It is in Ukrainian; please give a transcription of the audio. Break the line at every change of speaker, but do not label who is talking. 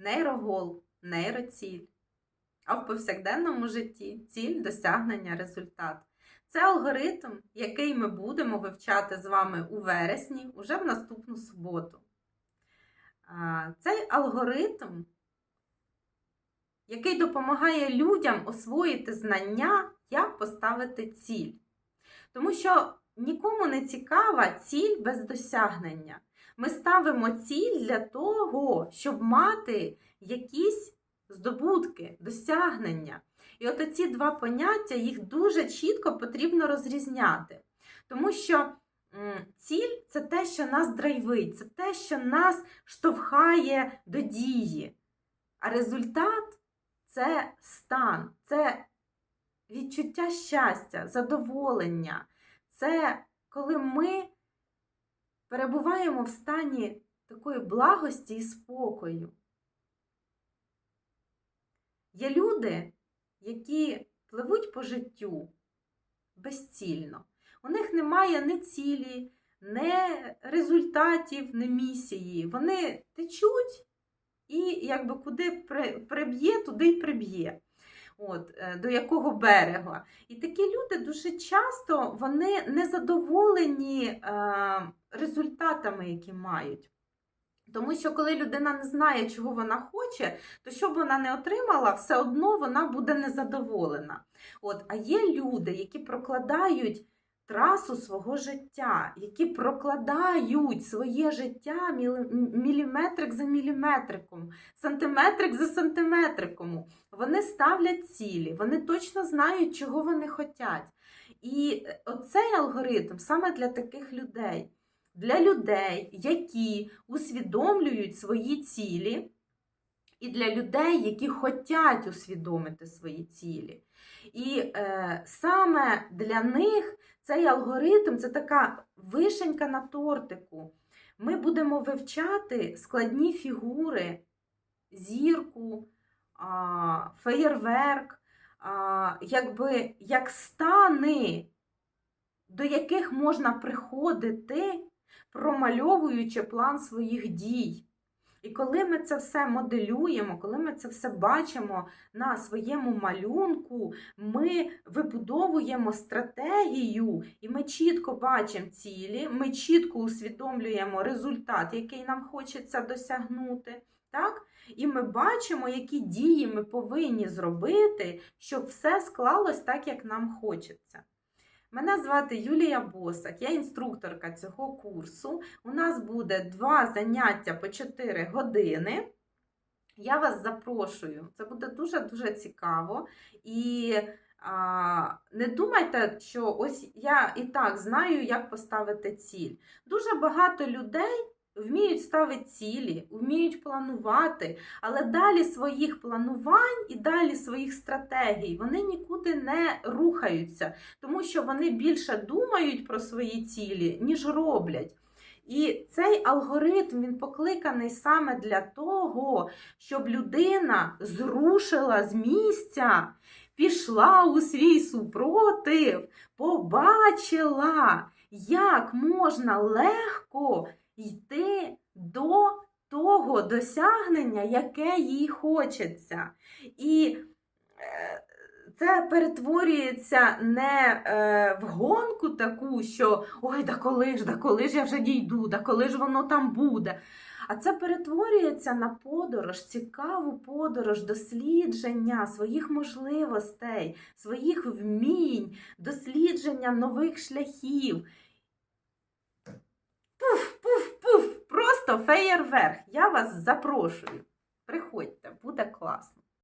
нейрогол, нейроціль. А в повсякденному житті ціль досягнення результату. Це алгоритм, який ми будемо вивчати з вами у вересні, уже в наступну суботу. Цей алгоритм, який допомагає людям освоїти знання, як поставити ціль. Тому що нікому не цікава ціль без досягнення. Ми ставимо ціль для того, щоб мати якісь здобутки, досягнення. І от оці два поняття, їх дуже чітко потрібно розрізняти. Тому що ціль це те, що нас драйвить, це те, що нас штовхає до дії. А результат це стан, це відчуття щастя, задоволення. Це коли ми перебуваємо в стані такої благості і спокою. Є люди, які пливуть по життю безцільно. У них немає ні цілі, ні результатів, ні місії. Вони течуть і якби куди приб'є, туди й приб'є. От, е, до якого берега. І такі люди дуже часто вони не задоволені е, результатами, які мають. Тому що коли людина не знає, чого вона хоче, то що б вона не отримала, все одно вона буде незадоволена. От, а є люди, які прокладають трасу свого життя, які прокладають своє життя міліметрик за міліметриком, сантиметрик за сантиметриком. Вони ставлять цілі, вони точно знають, чого вони хочуть. І оцей алгоритм саме для таких людей для людей, які усвідомлюють свої цілі, і для людей, які хочуть усвідомити свої цілі. І е, саме для них цей алгоритм це така вишенька на тортику. Ми будемо вивчати складні фігури, зірку, а, феєрверк, а, якби як стани, до яких можна приходити промальовуючи план своїх дій. І коли ми це все моделюємо, коли ми це все бачимо на своєму малюнку, ми вибудовуємо стратегію, і ми чітко бачимо цілі, ми чітко усвідомлюємо результат, який нам хочеться досягнути. Так? І ми бачимо, які дії ми повинні зробити, щоб все склалось так, як нам хочеться. Мене звати Юлія Босак, я інструкторка цього курсу. У нас буде два заняття по 4 години. Я вас запрошую, це буде дуже-дуже цікаво. І а, не думайте, що ось я і так знаю, як поставити ціль. Дуже багато людей вміють ставити цілі, вміють планувати, але далі своїх планувань і далі своїх стратегій вони нікуди не рухаються, тому що вони більше думають про свої цілі, ніж роблять. І цей алгоритм він покликаний саме для того, щоб людина зрушила з місця, пішла у свій супротив, побачила, як можна легко йти до того досягнення, яке їй хочеться. І е, це перетворюється не е, в гонку таку, що ой, да коли ж, да коли ж я вже дійду, да коли ж воно там буде. А це перетворюється на подорож, цікаву подорож, дослідження своїх можливостей, своїх вмінь, дослідження нових шляхів. Просто феєрверк. Я вас запрошую. Приходьте, буде класно.